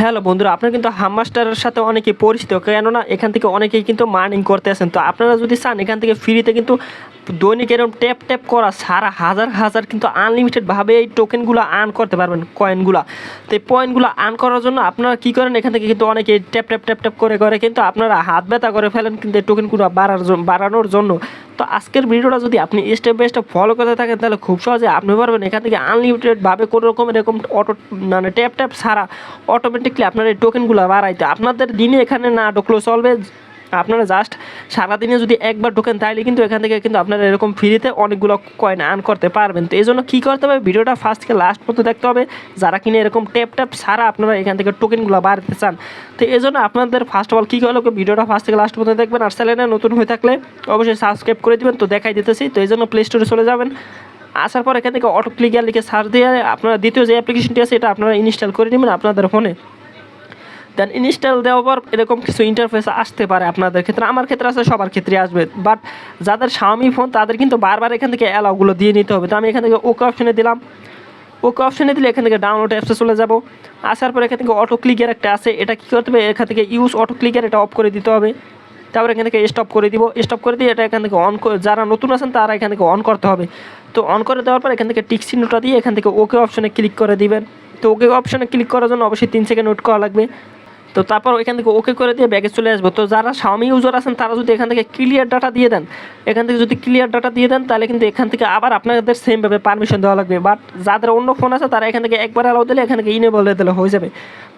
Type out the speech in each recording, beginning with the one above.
Hello বন্ধুরা, আপনারা কিন্তু হামমাস্টারের সাথে অনেকেই পরিচিত, কেননা এখান থেকে অনেকেই কিন্তু মার্নিং করতে আসেন। তো আপনারা যদি চান, এখান থেকে ফ্রিতে কিন্তু দৈনিক এরকম ট্যাপ ট্যাপ করা সারা হাজার হাজার কিন্তু আনলিমিটেডভাবে এই টোকেনগুলো আর্ন করতে পারবেন কয়েনগুলো তো এই পয়েন্টগুলো আর্ন করার জন্য আপনারা কী করেন, এখান থেকে কিন্তু অনেকে ট্যাপ ট্যাপ ট্যাপ ট্যাপ করে করে কিন্তু আপনারা হাত ব্যথা করে ফেলেন কিন্তু এই টোকেনগুলো বাড়ার বাড়ানোর জন্য। তো আজকের ভিডিওটা যদি আপনি স্টেপ বাই স্টেপ ফলো করতে থাকেন, তাহলে খুব সহজে আপনি পারবেন। এখান থেকে আনলিমিটেডভাবে কোনো রকম এরকম অটো মানে ট্যাপ ট্যাপ সারা অটোমেটিকলি আপনার এই টোকেনগুলো বাড়াইতে। আপনাদের দিনে এখানে না ঢুকলেও চলবে। আপনারা জাস্ট সারাদিনে যদি একবার ঢোকেন তাহলে কিন্তু এখান থেকে কিন্তু আপনারা এরকম ফ্রিতে অনেকগুলো কয়েন আর্ন করতে পারবেন। তো এই জন্য কী করতে হবে? ভিডিওটা ফার্স্ট থেকে লাস্ট পর্যন্ত দেখতে হবে। যারা কিনে এরকম ট্যাপ ট্যাপ সারা আপনারা এখান থেকে টোকেনগুলো বাড়াতে চান। তো এই জন্য আপনাদের ফার্স্ট অফ অল কী করলে ভিডিওটা ফার্স্ট থেকে লাস্ট পর্যন্ত দেখবেন। আর চ্যানেলে নতুন হয়ে থাকলে অবশ্যই সাবস্ক্রাইব করে দিবেন। তো দেখাই দিতেছি। তো এই জন্য প্লে স্টোরে চলে যাবেন। আসার পর এখান থেকে অটো ক্লিকার লিখে সার্চ দিয়ে আপনারা দ্বিতীয় যে অ্যাপ্লিকেশনটি আছে, এটা আপনারা ইনস্টল করে নেবেন আপনাদের ফোনে দেন ইনস্টল দেওয়ার পর এরকম কিছু ইন্টারফেস আসতে পারে আপনাদের ক্ষেত্রে আমার ক্ষেত্রে আছে সবার ক্ষেত্রে আসবে বাট যাদের স্বামী ফোন তাদের কিন্তু বারবার এখান থেকে অ্যালাউগুলো দিয়ে নিতে হবে তো আমি এখান থেকে ওকে অপশনে দিলাম ওকে অপশনে দিলে এখান থেকে ডাউনলোড অ্যাপসে চলে যাব আসার পর এখান থেকে অটো ক্লিকের একটা আছে এটা কী করতে হবে এখান থেকে ইউজ অটো ক্লিকের এটা অফ করে দিতে হবে তারপর এখান থেকে স্টপ করে দিব স্টপ করে দিয়ে এটা এখান থেকে অন যারা নতুন আছেন তারা এখান থেকে অন করতে হবে তো অন করে দেওয়ার পর এখান থেকে টিক চিহ্নটা দিয়ে এখান থেকে ওকে অপশনে ক্লিক করে দিবেন তো ওকে অপশনে ক্লিক করার জন্য অবশ্যই তিন সেকেন্ড ওয়েট করা লাগবে তো তারপর ওইখান থেকে ওকে করে দিয়ে ব্যাগে চলে আসব। তো যারা স্বামী ইউজার আছেন, তারা যদি এখান থেকে ক্লিয়ার ডাটা দিয়ে দেন, এখান থেকে যদি ক্লিয়ার ডাটা দিয়ে দেন, তাহলে কিন্তু এখান থেকে আবার আপনাদের সেমভাবে পারমিশন দেওয়া লাগবে। বাট যাদের অন্য ফোন আছে, তারা এখান থেকে একবার অ্যালাউ দিলে এখান থেকে ইনেবল দিলে হয়ে যাবে।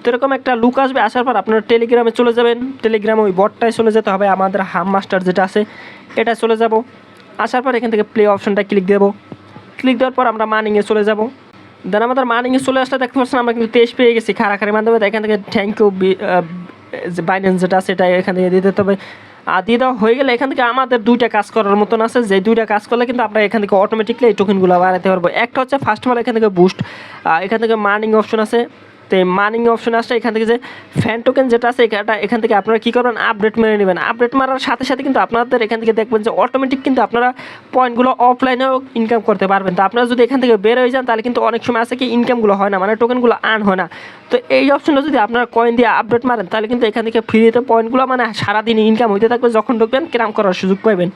তো এরকম একটা লুক আসবে, আসার পর আপনারা টেলিগ্রামে চলে যাবেন। টেলিগ্রামে ওই বটটায় চলে যেতে হবে, আমাদের হাম মাস্টার যেটা আছে, এটা চলে যাব। আসার পর এখান থেকে প্লে অপশনটা ক্লিক দেবো। ক্লিক দেওয়ার পর আমরা মার্নিংয়ে চলে যাব। দেন আমাদের মার্নিংয়ে চলে আসলে দেখতে পাচ্ছেন আমরা কিন্তু তেইশ পেয়ে গেছি খারাখারির মাধ্যমে। এখান থেকে থ্যাংক ইউ যে বাইন্যান্স যেটা সেটা এখান থেকে দিতে। তবে আর দিয়ে দেওয়া হয়ে গেলে এখান থেকে আমাদের দুইটা কাজ করার মতন আছে। যে দুইটা কাজ করলে কিন্তু আমরা এখান থেকে অটোমেটিকলি এই টোকেনগুলো বাড়াতে পারব। একটা হচ্ছে ফার্স্ট অফ অল এখান থেকে বুস্ট এখান থেকে মার্নিং অপশন আছে। তো এই মার্নিং অপশন আসছে, এখান থেকে যে ফ্যান টোকেন যেটা আছে, এটা এখান থেকে আপনারা কী করবেন? আপডেট মেরে নেবেন। আপডেট মারার সাথে সাথে কিন্তু আপনাদের এখান থেকে দেখবেন যে অটোমেটিক কিন্তু আপনারা পয়েন্টগুলো অফলাইনেও ইনকাম করতে পারবেন। তো আপনারা যদি এখান থেকে বের হয়ে যান, তাহলে কিন্তু অনেক সময় আছে কি ইনকামগুলো হয় না মানে টোকেনগুলো আর্ন হয় না। তো এই অপশনটা যদি আপনারা কয়েন দিয়ে আপডেট মারেন, তাহলে কিন্তু এখান থেকে ফ্রিতে পয়েন্টগুলো মানে সারাদিন ইনকাম হইতে থাকবে, যখন ঢুকবেন, ক্রাম করার সুযোগ পাবেন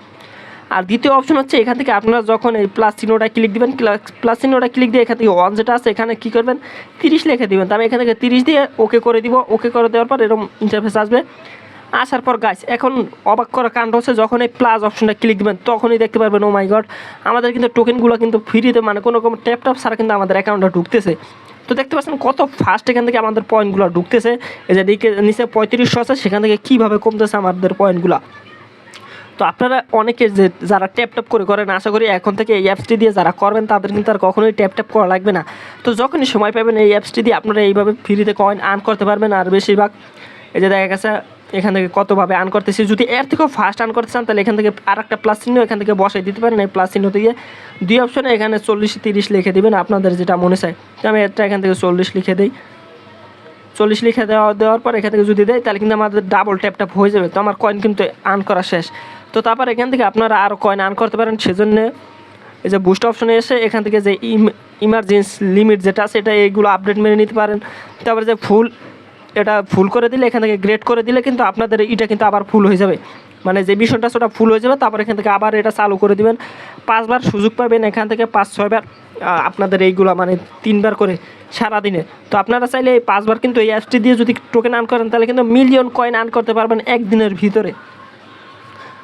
আর দ্বিতীয় অপশন হচ্ছে এখান থেকে আপনারা যখন এই প্লাস চিহ্নটা ক্লিক দিবেন প্লাস চিহ্নটা ক্লিক দিয়ে এখান থেকে ওয়ান যেটা আছে, এখানে কী করবেন? তিরিশ লিখে দিবেন। তো আমি এখান থেকে তিরিশ দিয়ে ওকে করে দিব। ওকে করে দেওয়ার পর এরকম ইন্টারফেস আসবে। আসার পর গাছ এখন অবাক করা কাণ্ড হচ্ছে যখন এই প্লাস অপশনটা ক্লিক দেবেন, তখনই দেখতে পারবেন ও মাই গড আমাদের কিন্তু টোকেনগুলো কিন্তু ফ্রিতে মানে কোনো রকম ট্যাপ ট্যাপ ছাড়া কিন্তু আমাদের অ্যাকাউন্টে ঢুকতেছে। তো দেখতে পাচ্ছেন কত ফাস্ট এখান থেকে আমাদের পয়েন্টগুলো ঢুকতেছে। এই যে দিকে নিচে পঁয়ত্রিশশো আছে, সেখান থেকে কীভাবে কমতেছে আমাদের পয়েন্টগুলো তো আপনারা অনেকে যে যারা ট্যাপ ট্যাপ করে করেন, আশা করি এখন থেকে এই অ্যাপসটি দিয়ে যারা করবেন, তাদের কিন্তু আর কখনোই ট্যাপ ট্যাপ করা লাগবে না। তো যখনই সময় পাবেন এই অ্যাপসটি দিয়ে আপনারা এইভাবে ফ্রিতে কয়েন আর্ন করতে পারবেন। আর বেশিরভাগ এই যে দেখা গেছে, এখান থেকে কতভাবে আর্ন করতেছি, যদি এর থেকেও ফার্স্ট আর্ন করতে চান, তাহলে এখান থেকে আর একটা প্লাস চিহ্ন এখান থেকে বসাই দিতে পারেন। এই প্লাস চিহ্ন দিয়ে দুই অপশনে এখানে চল্লিশ, তিরিশ লিখে দেবেন, আপনাদের যেটা মনে চায়। তো আমি এটা এখান থেকে চল্লিশ লিখে দিই। চল্লিশ লিখে দেওয়া, দেওয়ার পর এখান থেকে যদি দেয়, তাহলে কিন্তু আমাদের ডাবল ট্যাপ ট্যাপ হয়ে যাবে। তো আমার কয়েন কিন্তু আর্ন করা শেষ। তো তারপর এখান থেকে আপনারা আরও কয়েন আর্ন করতে পারেন। সেজন্য এই যে বুস্ট অপশনে এসে এখান থেকে যে ইমার্জেন্সি লিমিট যেটা এটা এইগুলো আপডেট মেনে নিতে পারেন। তারপরে যে ফুল এটা ফুল করে দিলে, এখান থেকে গ্রেড করে দিলে কিন্তু আপনাদের এটা কিন্তু আবার ফুল হয়ে যাবে। মানে যে মিশনটা সেটা ফুল হয়ে যাবে, তারপর এখান থেকে আবার এটা চালু করে দিবেন। পাঁচবার সুযোগ পাবেন এখান থেকে, পাঁচ, ছয়বার আপনাদের এইগুলো মানে তিনবার করে সারাদিনে। তো আপনারা চাইলে এই পাঁচবার কিন্তু এই অ্যাপসটি দিয়ে যদি টোকেন আর্ন করেন, তাহলে কিন্তু মিলিয়ন কয়েন আর্ন করতে পারবেন একদিনের ভিতরে।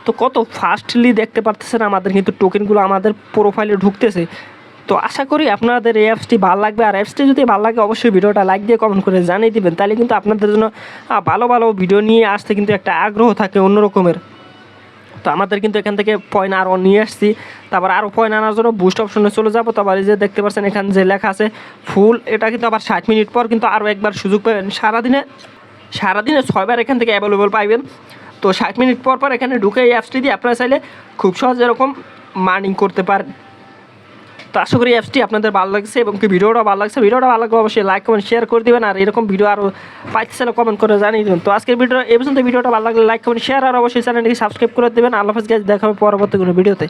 তো কত ফাস্টলি দেখতে পারতেছেন আমাদের, কিন্তু টোকেনগুলো আমাদের প্রোফাইলে ঢুকতেছে। তো আশা করি আপনাদের এই অ্যাপসটি ভালো লাগবে, আর অ্যাপসটি যদি ভালো লাগে, অবশ্যই ভিডিওটা লাইক দিয়ে কমেন্ট করে জানিয়ে দেবেন। তাহলে কিন্তু আপনাদের জন্য ভালো ভালো ভিডিও নিয়ে আসতে কিন্তু একটা আগ্রহ থাকে অন্য রকমের তো আমাদের কিন্তু এখান থেকে পয়েন্ট আরও নিয়ে আসছি। তারপর আরও পয়েন্ট আনার জন্য বুস্ট অপশনে চলে যাব। তারপর এই যে দেখতে পাচ্ছেন, এখানে যে লেখা আছে ফুল এটা কিন্তু আবার ষাট মিনিট পর কিন্তু আরও একবার সুযোগ পাবেন। সারাদিনে সারাদিনে ছয়বার এখান থেকে অ্যাভেলেবল পাইবেন। তো ষাট মিনিট পর পর এখানে ঢুকে এই অ্যাপসটি দিয়ে আপনারা চাইলে খুব সহজ এরকম মার্নিং করতে পারেন। তো আশা করি অ্যাপসটি আপনাদের ভালো লাগছে এবং কি ভিডিওটা ভালো লাগছে। ভিডিওটা ভালো লাগবে অবশ্যই লাইক কমেন্ট শেয়ার করে দেবেন আর এরকম ভিডিও আরও পাইতে চাইলে কমেন্ট করে জানিয়ে দেবেন। তো আজকের ভিডিও এই পর্যন্ত ভিডিওটা ভালো লাগলে লাইক কমেন্ট শেয়ার আর অবশ্যই চ্যানেলটিকে সাবস্ক্রাইব করে দেবেন। আল্লাহ হাফেজ গাইজ দেখা হবে পরবর্তী কোনো ভিডিওতে